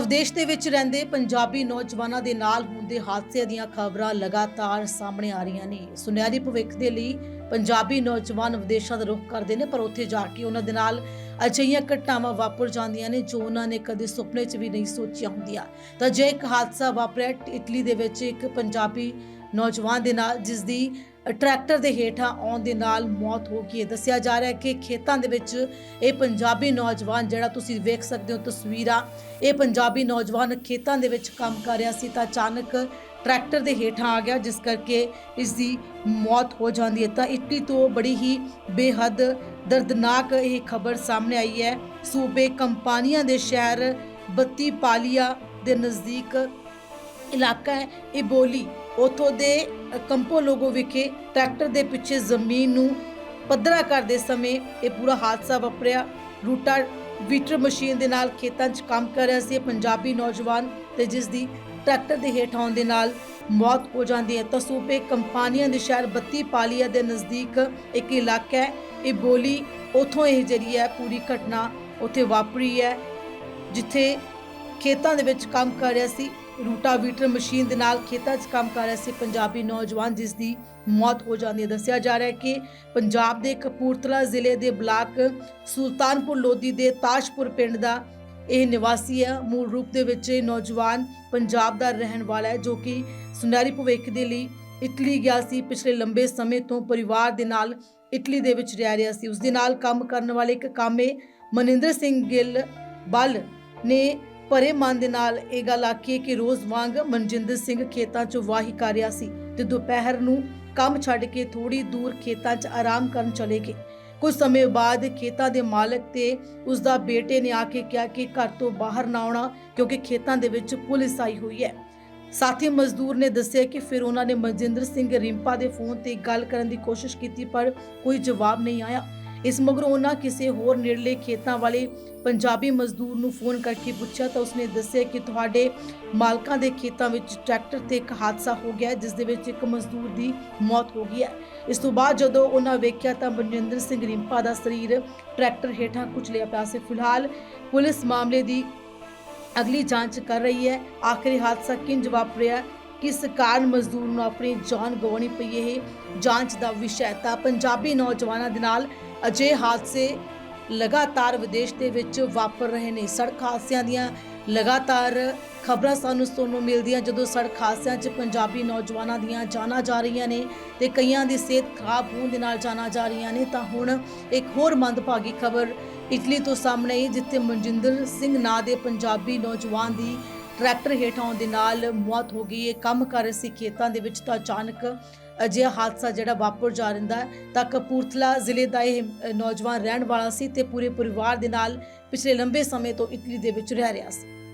ਵਿਦੇਸ਼ ਦੇ ਵਿੱਚ ਰਹਿੰਦੇ ਪੰਜਾਬੀ ਨੌਜਵਾਨਾਂ ਦੇ ਨਾਲ ਹੁੰਦੇ ਹਾਦਸੇ ਦੀਆਂ ਖਬਰਾਂ ਲਗਾਤਾਰ ਸਾਹਮਣੇ ਆ ਰਹੀਆਂ ਨੇ। ਸੁਨਹਿਰੀ ਭਵਿੱਖ ਦੇ ਲਈ ਪੰਜਾਬੀ ਨੌਜਵਾਨ ਵਿਦੇਸ਼ਾਂ ਦਾ ਰੁਖ ਕਰਦੇ ਨੇ, ਪਰ ਉੱਥੇ ਜਾ ਕੇ ਉਹਨਾਂ ਦੇ ਨਾਲ ਅਜਿਹੀਆਂ ਘਟਨਾਵਾਂ ਵਾਪਰ ਜਾਂਦੀਆਂ ਨੇ ਜੋ ਉਹਨਾਂ ਨੇ ਕਦੇ ਸੁਪਨੇ 'ਚ ਵੀ ਨਹੀਂ ਸੋਚੀਆਂ ਹੁੰਦੀਆਂ। ਤਾਂ ਜੇ ਇੱਕ ਹਾਦਸਾ ਵਾਪਰਿਆ, ਇਟਲੀ ਦੇ ਵਿੱਚ ਇੱਕ ਪੰਜਾਬੀ ਨੌਜਵਾਨ ਦੇ ਨਾਲ ਜਿਸ ਦੀ ਟਰੈਕਟਰ ਦੇ ਹੇਠਾਂ ਆਉਣ ਦੇ ਨਾਲ ਮੌਤ ਹੋ ਗਈ ਹੈ। ਦੱਸਿਆ ਜਾ ਰਿਹਾ ਹੈ ਕਿ ਖੇਤਾਂ ਦੇ ਵਿੱਚ ਇਹ ਪੰਜਾਬੀ ਨੌਜਵਾਨ ਜਿਹੜਾ ਤੁਸੀਂ ਵੇਖ ਸਕਦੇ ਹੋ ਤਸਵੀਰਾਂ, ਇਹ ਪੰਜਾਬੀ ਨੌਜਵਾਨ ਖੇਤਾਂ ਦੇ ਵਿੱਚ ਕੰਮ ਕਰ ਰਿਹਾ ਸੀ ਤਾਂ ਅਚਾਨਕ ਟਰੈਕਟਰ ਦੇ ਹੇਠਾਂ ਆ ਗਿਆ, ਜਿਸ ਕਰਕੇ ਇਸ ਦੀ ਮੌਤ ਹੋ ਜਾਂਦੀ ਹੈ। ਤਾਂ ਇਟਲੀ ਤੋਂ ਬੜੀ ਹੀ ਬੇਹੱਦ ਦਰਦਨਾਕ ਇਹ ਖਬਰ ਸਾਹਮਣੇ ਆਈ ਹੈ। ਸੂਬੇ ਕੰਪਾਨੀਆਂ ਦੇ ਸ਼ਹਿਰ ਬੱਤੀ ਪਾਲੀਆ ਦੇ ਨਜ਼ਦੀਕ ਇਲਾਕਾ ਹੈ। ਇਬੋਲੀ ਉਥੋਂ ਦੇ ਕੰਪੋ ਲੋਗੋ ਵਿਖੇ ਟਰੈਕਟਰ ਦੇ ਪਿੱਛੇ ਜ਼ਮੀਨ ਨੂੰ ਪੱਧਰਾ ਕਰਦੇ ਸਮੇਂ ਇਹ ਪੂਰਾ ਹਾਦਸਾ ਵਾਪਰਿਆ। ਰੂਟਾ ਵੀਟਰ ਮਸ਼ੀਨ ਦੇ ਨਾਲ ਖੇਤਾਂ 'ਚ ਕੰਮ ਕਰ ਰਿਹਾ ਸੀ ਇਹ ਪੰਜਾਬੀ ਨੌਜਵਾਨ ਤੇ ਜਿਸ ਦੀ ਟਰੈਕਟਰ ਦੇ ਹੇਠ ਆਉਣ ਦੇ ਨਾਲ ਮੌਤ ਹੋ ਜਾਂਦੀ ਹੈ। ਤਾਂ ਸੂਬੇ ਕੰਪਾਨੀਆਂ ਦੇ ਸ਼ਹਿਰ ਬੱਤੀ ਪਾਲੀਆ ਦੇ ਨਜ਼ਦੀਕ ਇੱਕ ਇਲਾਕਾ ਹੈ। ਇਹ ਬੋਲੀ ਉਥੋਂ ਇਹ ਜਿਹੜੀ ਹੈ ਪੂਰੀ ਘਟਨਾ ਉੱਥੇ ਵਾਪਰੀ ਹੈ, ਜਿੱਥੇ ਖੇਤਾਂ ਦੇ ਵਿੱਚ ਕੰਮ ਕਰ ਰਿਹਾ ਸੀ। ਰੂਟਾਵੀਟਰ ਮਸ਼ੀਨ ਦੇ ਨਾਲ ਖੇਤਾਂ 'ਚ ਕੰਮ ਕਰ ਰਿਹਾ ਸੀ ਪੰਜਾਬੀ ਨੌਜਵਾਨ, ਜਿਸ ਦੀ ਮੌਤ ਹੋ ਜਾਂਦੀ ਹੈ। ਦੱਸਿਆ ਜਾ ਰਿਹਾ ਹੈ ਕਿ ਪੰਜਾਬ ਦੇ ਕਪੂਰਥਲਾ ਜ਼ਿਲ੍ਹੇ ਦੇ ਬਲਾਕ ਸੁਲਤਾਨਪੁਰ ਲੋਧੀ ਦੇ ਤਾਜਪੁਰ ਪਿੰਡ ਦਾ ਇਹ ਨਿਵਾਸੀ ਹੈ। ਮੂਲ ਰੂਪ ਦੇ ਵਿੱਚ ਇਹ ਨੌਜਵਾਨ ਪੰਜਾਬ ਦਾ ਰਹਿਣ ਵਾਲਾ ਹੈ, ਜੋ ਕਿ ਸੁਨਹਿਰੀ ਭਵਿੱਖ ਦੇ ਲਈ ਇਟਲੀ ਗਿਆ ਸੀ। ਪਿਛਲੇ ਲੰਬੇ ਸਮੇਂ ਤੋਂ ਪਰਿਵਾਰ ਦੇ ਨਾਲ ਇਟਲੀ ਦੇ ਵਿੱਚ ਰਹਿ ਰਿਹਾ ਸੀ। ਉਸ ਦੇ ਨਾਲ ਕੰਮ ਕਰਨ ਵਾਲੇ ਇੱਕ ਕਾਮੇ ਮਨਿੰਦਰ ਸਿੰਘ ਗਿੱਲ ਬੱਲ ਨੇ ਭਰੇ ਮਨ ਦੇ ਨਾਲ ਇਹ ਗੱਲ ਆਖੀ ਕਿ ਰੋਜ਼ ਵਾਂਗ ਮਨਜਿੰਦਰ ਸਿੰਘ ਖੇਤਾਂ 'ਚ ਵਾਹੀ ਕਰ ਰਿਹਾ ਸੀ ਤੇ ਦੁਪਹਿਰ ਨੂੰ ਕੰਮ ਛੱਡ ਕੇ ਥੋੜੀ ਦੂਰ ਖੇਤਾਂ 'ਚ ਆਰਾਮ ਕਰਨ ਚਲੇ ਗਏ। ਕੁਝ ਸਮੇਂ ਬਾਅਦ ਖੇਤਾਂ ਦੇ ਮਾਲਕ ਤੇ ਉਸ ਦਾ ਬੇਟੇ ਨੇ ਆ ਕੇ ਕਿਹਾ ਕਿ ਘਰ ਤੋਂ ਬਾਹਰ ਨਾ ਆਉਣਾ ਕਿਉਂਕਿ ਖੇਤਾਂ ਦੇ ਵਿੱਚ ਪੁਲਿਸ ਆਈ ਹੋਈ ਹੈ। ਸਾਥੀ ਮਜ਼ਦੂਰ ਨੇ ਦੱਸਿਆ ਕਿ ਫਿਰ ਉਹਨਾਂ ਨੇ ਮਨਜਿੰਦਰ ਸਿੰਘ ਰਿੰਪਾ ਦੇ ਫੋਨ ਤੇ ਗੱਲ ਕਰਨ ਦੀ ਕੋਸ਼ਿਸ਼ ਕੀਤੀ ਪਰ ਕੋਈ ਜਵਾਬ ਨਹੀਂ ਆਇਆ। ਇਸ ਮਗਰੋਂ ਉਹਨਾਂ ਕਿਸੇ ਹੋਰ ਨੇੜਲੇ ਖੇਤਾਂ ਵਾਲੇ ਪੰਜਾਬੀ ਮਜ਼ਦੂਰ ਨੂੰ ਫੋਨ ਕਰਕੇ ਪੁੱਛਿਆ ਤਾਂ ਉਸਨੇ ਦੱਸਿਆ ਕਿ ਤੁਹਾਡੇ ਮਾਲਕਾਂ ਦੇ ਖੇਤਾਂ ਵਿੱਚ ਟਰੈਕਟਰ ਤੇ ਇੱਕ ਹਾਦਸਾ ਹੋ ਗਿਆ ਜਿਸ ਦੇ ਵਿੱਚ ਇੱਕ ਮਜ਼ਦੂਰ ਦੀ ਮੌਤ ਹੋ ਗਈ ਹੈ। ਇਸ ਤੋਂ ਬਾਅਦ ਜਦੋਂ ਉਹਨਾਂ ਵੇਖਿਆ ਤਾਂ ਮਨਜਿੰਦਰ ਸਿੰਘ ਰਿੰਪਾ ਦਾ ਸਰੀਰ ਟਰੈਕਟਰ ਹੇਠਾਂ ਕੁਚਲਿਆ ਪਿਆ ਸੀ। ਫਿਲਹਾਲ ਪੁਲਿਸ ਮਾਮਲੇ ਦੀ ਅਗਲੀ ਜਾਂਚ ਕਰ ਰਹੀ ਹੈ। ਆਖਰੀ ਹਾਦਸਾ ਕਿੰਜ ਵਾਪਰਿਆ, ਕਿਸ ਕਾਰਨ ਮਜ਼ਦੂਰ ਨੂੰ ਆਪਣੀ ਜਾਨ ਗਵਾਉਣੀ ਪਈ, ਇਹ ਜਾਂਚ ਦਾ ਵਿਸ਼ਾ ਹੈ। ਤਾਂ ਪੰਜਾਬੀ ਨੌਜਵਾਨਾਂ ਦੇ ਨਾਲ ਅਜੇ ਹਾਦਸੇ ਲਗਾਤਾਰ ਵਿਦੇਸ਼ ਦੇ ਵਿੱਚ ਵਾਪਰ ਰਹੇ ਨੇ। ਸੜਕ ਹਾਦਸਿਆਂ ਦੀਆਂ ਲਗਾਤਾਰ ਖਬਰਾਂ ਸਾਨੂੰ ਸੁਣਨ ਨੂੰ ਮਿਲਦੀਆਂ, ਜਦੋਂ ਸੜਕ ਹਾਦਸਿਆਂ 'ਚ ਪੰਜਾਬੀ ਨੌਜਵਾਨਾਂ ਦੀਆਂ ਜਾਨਾਂ ਜਾ ਰਹੀਆਂ ਨੇ ਤੇ ਕਈਆਂ ਦੀ ਸਿਹਤ ਖਰਾਬ ਹੋਣ ਦੇ ਨਾਲ ਜਾਨਾਂ ਜਾ ਰਹੀਆਂ ਨੇ, ਤਾਂ ਹੁਣ ਇੱਕ ਹੋਰ ਮੰਦਭਾਗੀ ਖਬਰ ਇਟਲੀ ਤੋਂ ਸਾਹਮਣੇ ਆਈ, ਜਿੱਥੇ ਮਨਜਿੰਦਰ ਸਿੰਘ ਨਾਂ ਦੇ ਪੰਜਾਬੀ ਨੌਜਵਾਨ ਦੀ ਟਰੈਕਟਰ ਹੇਠ ਆਉਣ ਦੇ ਨਾਲ ਮੌਤ ਹੋ ਗਈ। ਇਹ ਕੰਮ ਕਰ ਰਹੇ ਸੀ ਖੇਤਾਂ ਦੇ ਵਿੱਚ, ਤਾਂ ਅਚਾਨਕ ਅਜਿਹਾ ਹਾਦਸਾ ਜਿਹੜਾ ਵਾਪਰ ਜਾ ਰਹਿੰਦਾ ਤਾਂ ਕਪੂਰਥਲਾ ਜ਼ਿਲ੍ਹੇ ਦਾ ਇਹ ਨੌਜਵਾਨ ਰਹਿਣ ਵਾਲਾ ਸੀ ਤੇ ਪੂਰੇ ਪਰਿਵਾਰ ਦੇ ਨਾਲ ਪਿਛਲੇ ਲੰਬੇ ਸਮੇਂ ਤੋਂ ਇਟਲੀ ਦੇ ਵਿੱਚ ਰਹਿ ਰਿਹਾ ਸੀ।